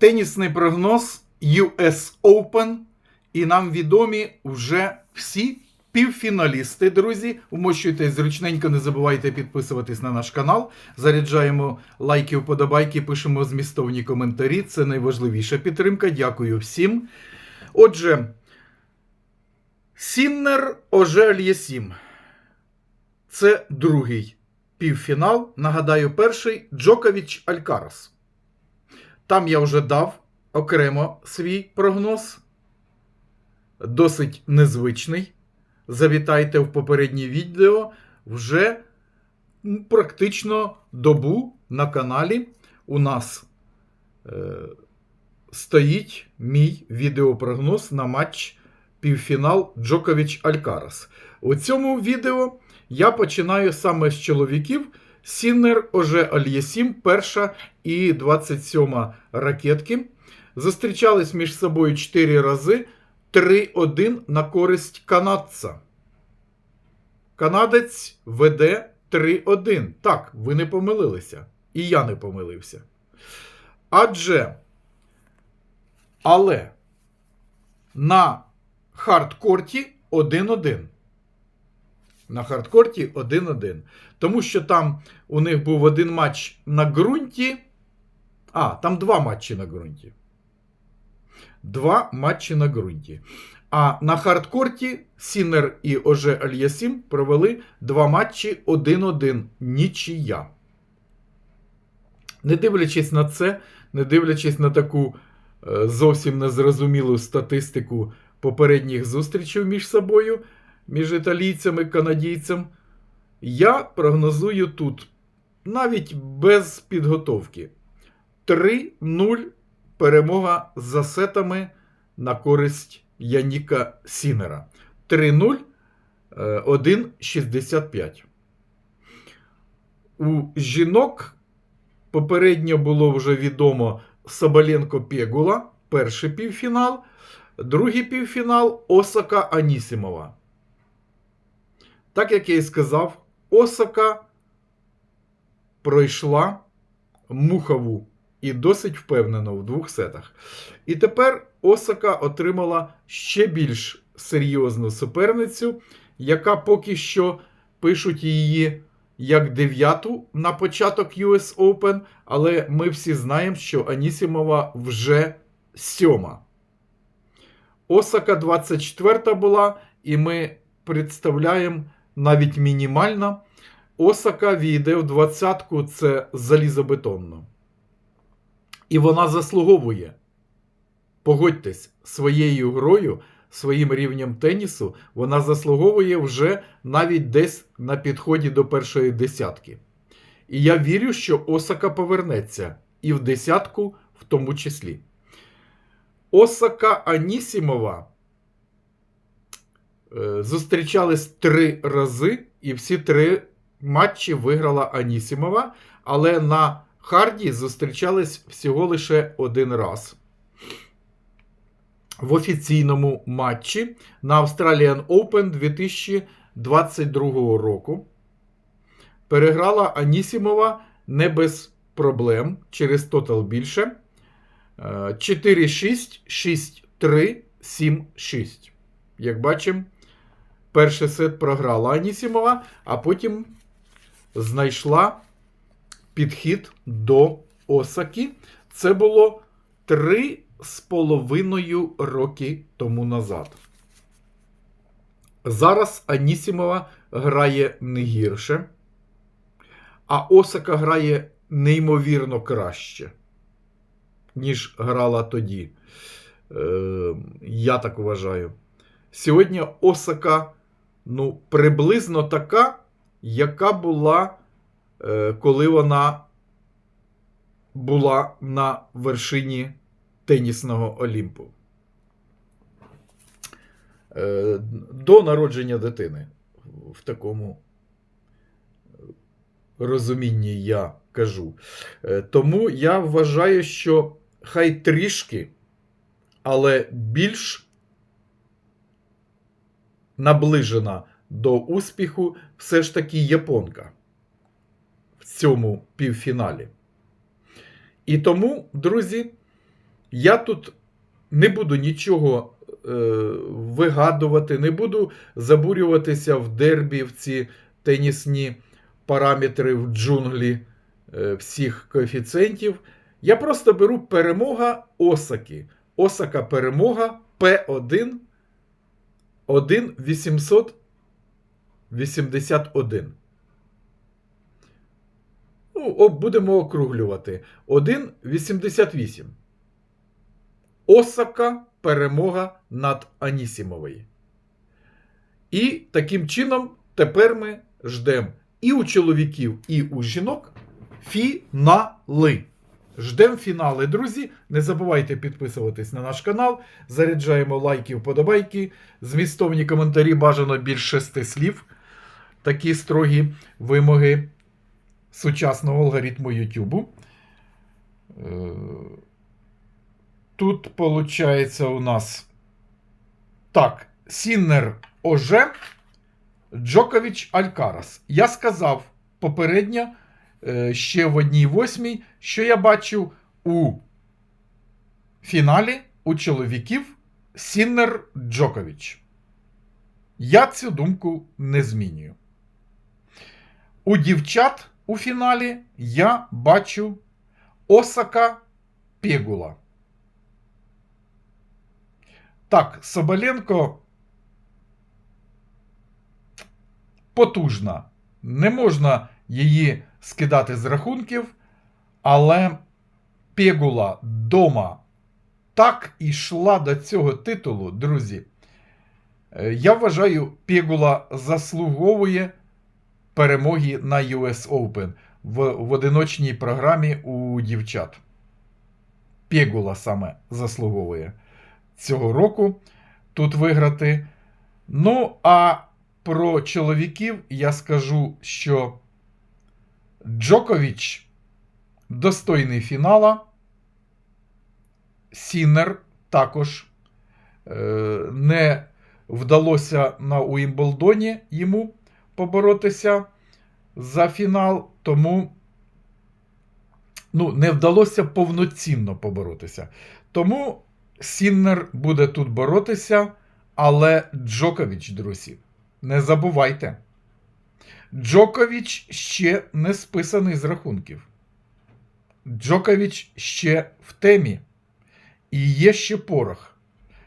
Тенісний прогноз US Open. І нам відомі вже всі півфіналісти, друзі. Вмощуйтесь зручненько, не забувайте підписуватись на наш канал. Заряджаємо лайки, вподобайки, пишемо змістовні коментарі. Це найважливіша підтримка. Дякую всім. Отже, Сіннер Оже Альєсім. Це другий півфінал. Нагадаю, перший Джокович Алькарас. Там я вже дав окремо свій прогноз. Досить незвичний. Завітайте в попереднє відео вже практично добу на каналі. У нас е, стоїть мій відеопрогноз на матч півфінал Джокович Алькарас. У цьому відео я починаю саме з чоловіків. Сіннер Оже Альєсім, перша і 27 ракетки. Зустрічались між собою 4 рази. 3-1 на користь канадця. Канадець веде 3-1. Так, ви не помилилися. І я не помилився. Адже, але на хардкорті 1-1. На хардкорті 1-1. Тому що там у них був один матч на ґрунті. А, там два матчі на ґрунті. Два матчі на ґрунті. А на хардкорті Сінер і Оже Альясім провели два матчі 1-1. Нічия. Не дивлячись на це, не дивлячись на таку е, зовсім незрозумілу статистику попередніх зустрічей між собою, між італійцем і канадійцем, я прогнозую тут навіть без підготовки 3-0 перемога за сетами на користь Яніка Сінера. 3-0, е, 1,65. У жінок попередньо було вже відомо Соболенко Пегула, перший півфінал, другий півфінал Осака Анісімова. Так як я і сказав, Осака пройшла мухову і досить впевнено в двох сетах. І тепер Осака отримала ще більш серйозну суперницю, яка поки що пишуть її як дев'яту на початок US Open, але ми всі знаємо, що Анісімова вже сьома. Осака 24 була, і ми представляємо навіть мінімально. Осака війде в двадцятку це залізобетонно. І вона заслуговує. Погодьтесь, своєю грою, своїм рівнем тенісу, вона заслуговує вже навіть десь на підході до першої десятки. І я вірю, що Осака повернеться і в десятку в тому числі. Осака Анісімова зустрічались три рази, і всі три матчі виграла Анісімова, але на Харді зустрічались всього лише один раз. В офіційному матчі на Australian Open 2022 року. Переграла Анісімова не без проблем через тотал більше. Е, 4-6, 6-3, 7-6. Як бачимо, перший сет програла Анісімова, а потім знайшла підхід до Осаки. Це було три з половиною роки тому назад. Зараз Анісімова грає не гірше, а Осака грає неймовірно краще, ніж грала тоді. Е, я так вважаю. Сьогодні Осака ну, приблизно така, яка була Е, коли вона була на вершині тенісного Олімпу. Е, до народження дитини. В такому розумінні я кажу. Е, тому я вважаю, що хай трішки, але більш наближена до успіху все ж таки японка в цьому півфіналі. І тому, друзі, Я тут не буду нічого е, вигадувати, не буду забурюватися в дербі, в ці тенісні параметри в джунглі е, всіх коефіцієнтів. Я просто беру перемога Осаки. Осака перемога П1 1,881. Ну, будемо округлювати. 1,88. Осака перемога над Анісімовою. І таким чином тепер ми ждемо і у чоловіків, і у жінок фінали. Ждемо фінали, друзі. Не забувайте підписуватись на наш канал. Заряджаємо лайки, вподобайки. Змістовні коментарі бажано більш шести слів. Такі строгі вимоги сучасного алгоритму YouTube. Е, Тут виходить у нас так, Сіннер Оже, Джокович Алькарас. Я сказав попередньо ще в одній восьмій, що я бачу у фіналі у чоловіків Сіннер Джокович. Я цю думку не змінюю. У дівчат у фіналі я бачу Осака Пегула. Так, Соболенко потужна. Не можна її скидати з рахунків, але Пегула дома так і йшла до цього титулу, друзі. Е, Я вважаю, Пегула заслуговує перемоги на US Open в, в одиночній програмі у дівчат. Пегула саме заслуговує цього року тут виграти. Ну, а про чоловіків я скажу, що Джокович достойний фінала. Сінер також е, не вдалося на Уімблдоні йому поборотися за фінал, тому ну, не вдалося повноцінно поборотися. Тому Сіннер буде тут боротися, але Джокович, друзі, не забувайте. Джокович ще не списаний з рахунків. Джокович ще в темі. І є ще порох.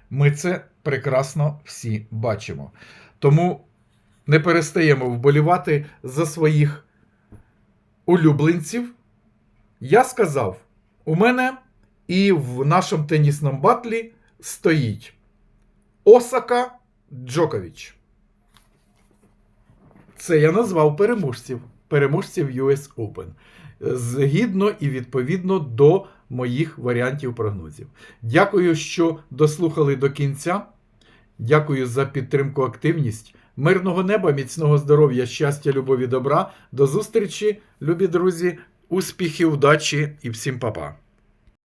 Ми це прекрасно всі бачимо. Тому не перестаємо вболівати за своїх улюбленців. Я сказав, у мене і в нашому тенісному батлі стоїть Осака Джокович. Це я назвав переможців. Переможців US Open. Згідно і відповідно до моїх варіантів прогнозів. Дякую, що дослухали до кінця. Дякую за підтримку, активність. Мирного неба, міцного здоров'я, щастя, любові, добра. До зустрічі, любі друзі, успіхів, удачі і всім па-па.